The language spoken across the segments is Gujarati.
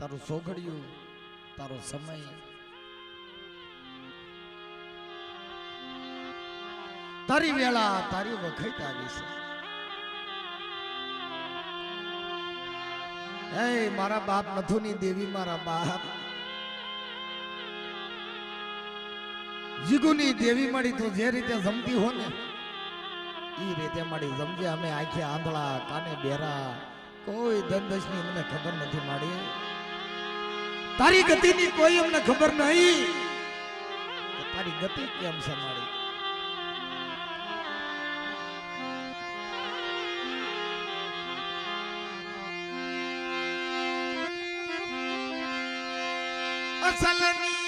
તારું સોગડિયું, તારો સમય. તારી વેળા, તારી વખત આવી છે. એ મારા બાપ મધુની દેવી, મારા બાપ. જીગુની દેવી મળી તું, જે રીતે જમતી હો ને એ રીતે મળી. જમજે, અમે આંખે આંધળા, કાને બેરા, કોઈ ધનદશની મને ખબર નથી માડી તારી ગતિની કોઈ અમને ખબર નહીં. તારી ગતિ કેમ માડી અસલની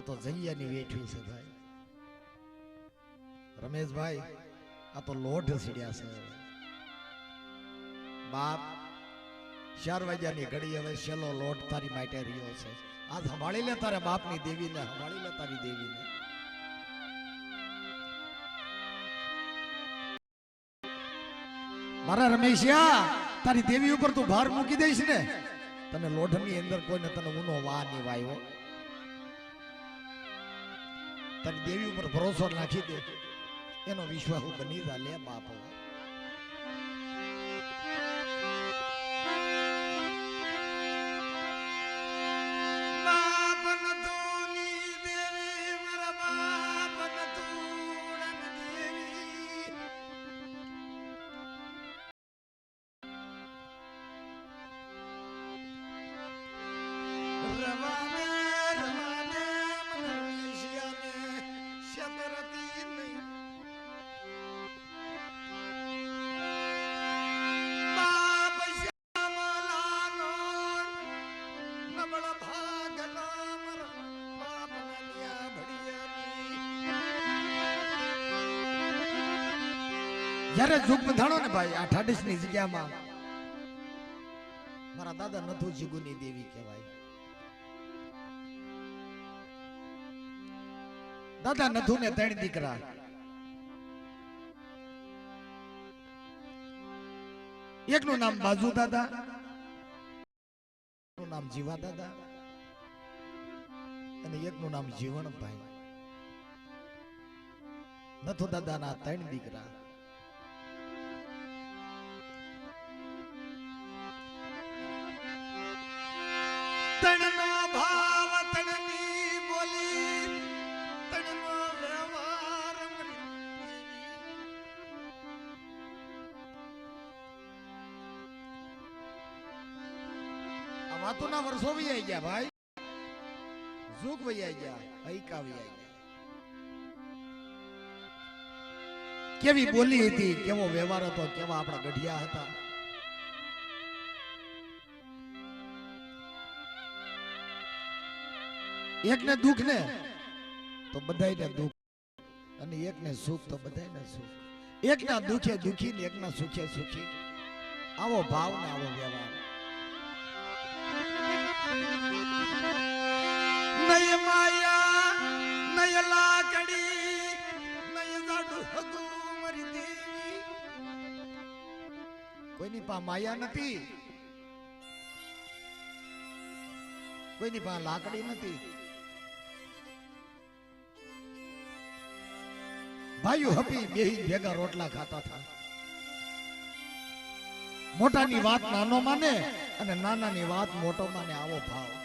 આ તો જૈયાની વેઠવી છે ભાઈ. રમેશભાઈ આ તો લોઢ સીડ્યા છે. બાપ, ચાર વાગ્યાની ઘડી હવે છેલ્લો લોટ તારી માટે રહ્યો છે. આ સંભાળી લે તારા બાપની દેવીને, સંભાળી લે તારી દેવીને. મારા રમેશિયા, તારી દેવી ઉપર તું ભાર મૂકી દઈશ ને. તને લોઢની અંદર કોઈને તને ઊનો વા નહીં વાયો. તારી દેવી ઉપર ભરોસો નાખી દે એનો વિશ્વાસ બની જા લે. બાપ જ્યારે જુગ બંધાણો ને ભાઈ, આ ઠાડીસની જગ્યામાં મારા દાદા નથુ જીગુની દેવી કહેવાય. દાદા નથુ ને ત્રણ દીકરા. એકનું નામ બાજુ દાદા નામ જીવા દાદા, અને એકનું નામ જીવણભાઈ. નથુ દાદાના ત્રણ દીકરા. આ વાતોના વર્ષો વૈયા ગયા ભાઈ. ઝુક વૈયા ગયા હૈકા વૈયા ગયા. કેવી બોલી હતી કેવો વ્યવહાર હતો કેવા આપણા ગઢિયા હતા. એકને દુઃખ ને તો બધાને દુઃખ. અને એકને સુખ તો બધાને સુખ. એકના દુઃખે દુઃખી ને એકના સુખે સુખી. આવો ભાવ ને આવો વ્યવહાર. કોઈની પા માયા નથી. કોઈની પા લાકડી નથી. ભાઈઓ હપી બેહી ભેગા રોટલા ખાતા હતા. મોટાની વાત નાનો માને અને નાનાની વાત મોટો માને આવો ભાવ.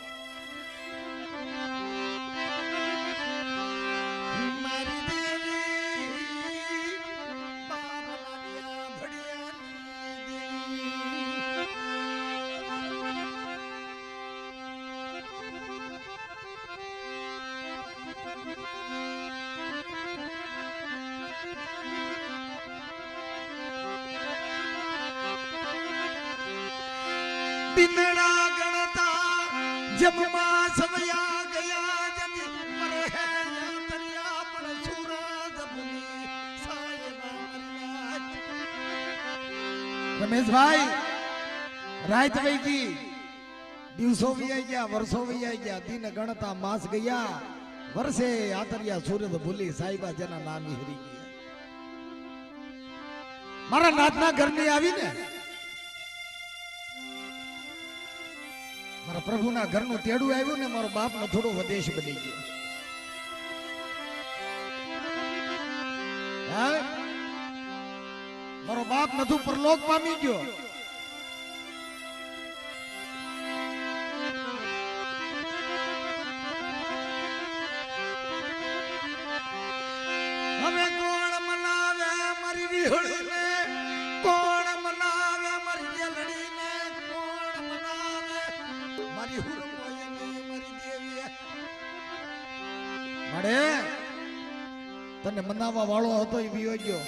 સમયા ગયા જતી રમેશભાઈ, રાત વહી ગઈ. દિવસો વૈયા ગયા, વર્ષો વૈયા ગયા, દિન ગણતા માસ ગયા. વર્ષે આતરિયા સૂરજ ભૂલી સાહેબા જેના નામ હરી ગયા. મારા નાથના ઘરની આવીને પ્રભુના ઘરનું તેડું આવ્યું ને મારો બાપનો થોડો વદેશ બની ગયો? મારો બાપ નથુ પરલોક પામી ગયો મળે તને મનાવવા વાળો હતો એ વિયો ગયો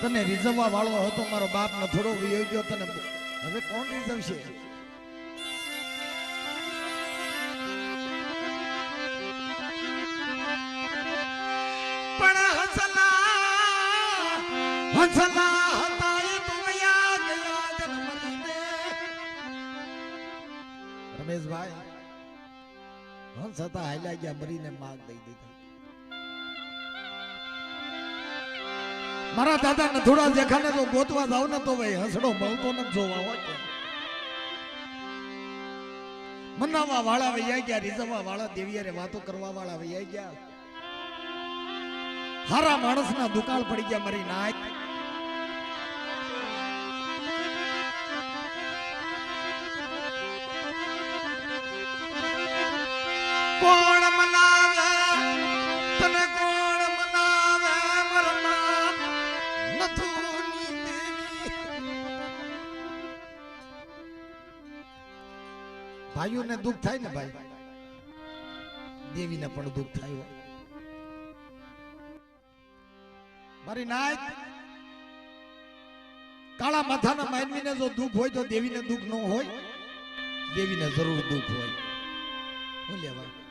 તને રીઝવવા વાળો હતો મારો બાપ ને થોડો વિયો ગયો તને હવે કોણ રીઝવશે? પણ હસલા હસલા હતા હંસ હતા હાલ્યા ગયા, મરીને માગ દઈ દીધા. મારા દાદા ને થોડા દેખાને તો ગોતવા જાવ ને તો ભાઈ હસડો મળતો ન જોવા હોય મનાવા વાળા વૈયા ગયા, રીઝવવા વાળા, દેવિયારે વાતો કરવા વાળા વૈયા ગયા. હારા માણસના દુકાળ પડી ગયા, મારી નાક કોણ મનાવે? તને કોણ મનાવે? મરના નથુની દેવી ભાઈઓને દુઃખ થાય ને ભાઈ? દેવીને પણ દુઃખ થાય હો. મારી નાયક, કાળા માથાના માનવીને જો દુઃખ હોય તો દેવીને દુઃખ ન હોય. દેવીને જરૂર દુઃખ હોય. શું લેવા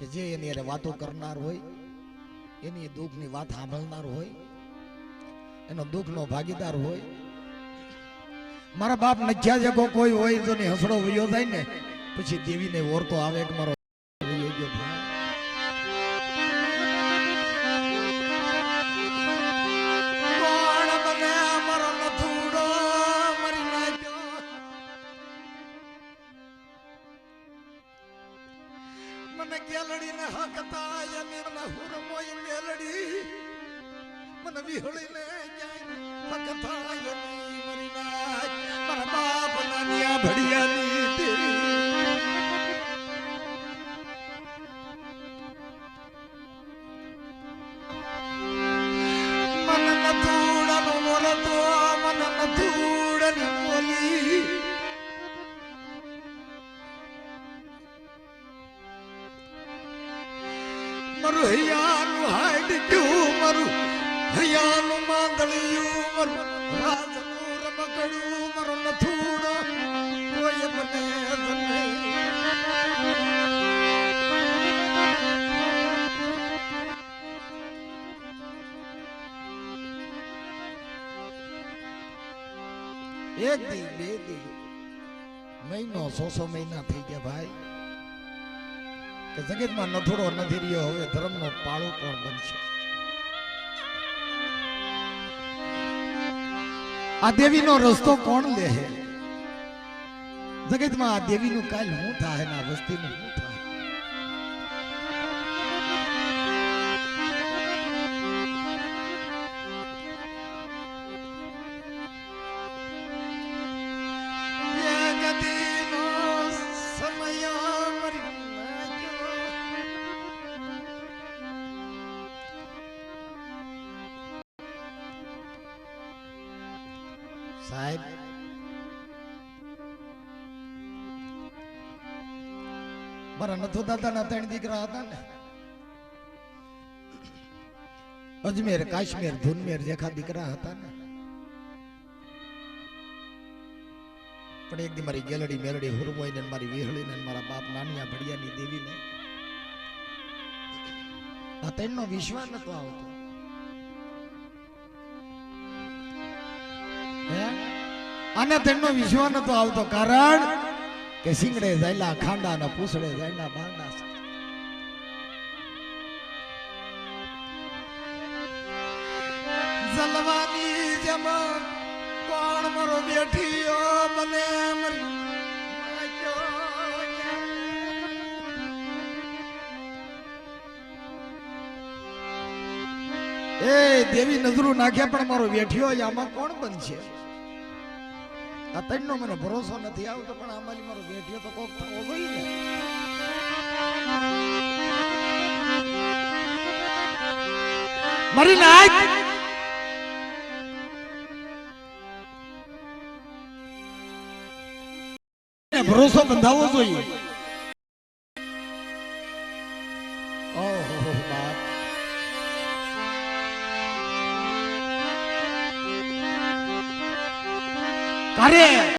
કે જે એની અરે વાતો કરનાર હોય, એની દુઃખની વાત સાંભળનાર હોય, એનો દુઃખનો ભાગીદાર હોય. મારા બાપ નજ્યા જગો કોઈ હોય તો ને હસડો વયો જાય ને, પછી દેવીને ઓરતો આવે કે મારો વિહળીને હકતા અને મરી નાખ મારા બાપ એક દી, બે દી. મહિનો સો સો મહિના થઈ ગયા ભાઈ. કે જગતમાં નથુડો નથી રહ્યો, હવે ધર્મનો પાળો કોણ બનશે? આ દેવીનો રસ્તો કોણ લે હે? જગતમાં આ દેવીનું કાલ હું થાય આ વસ્તીનું શું થાય સાહેબ મારા નથુ દાદાના ત્રણ દીકરા હતા ને. અજમેર, કાશ્મીર, ધુનમેર જેખા દીકરા હતા ને. પણ એક દી મારી ગેલડી મેલડી હુરમોઈ ને મારી વિહળી ને મારા બાપ નાનિયા ભડિયાની દેવી ને આ ત્રણનો વિશ્વાસ નતો આવતો. અને તેમનો વિશ્વાસ નતો આવતો કારણ કે સિંગડે જાયલા, ખાંડા ને પૂછડે જાયલા બાંડા જલવાની જેમ કોણ મારો બેઠીયો મને મરી એ દેવી નજરું નાખ્યા પણ મારો વેઠિયો આમાં કોણ બનશે? આ તણનો મને ભરોસો નથી આવતો, પણ આમાંથી મારો વેઠિયો તો કોક થવો જોઈએ. મરી નાખ! ભરોસો બંધાવવો જોઈએ.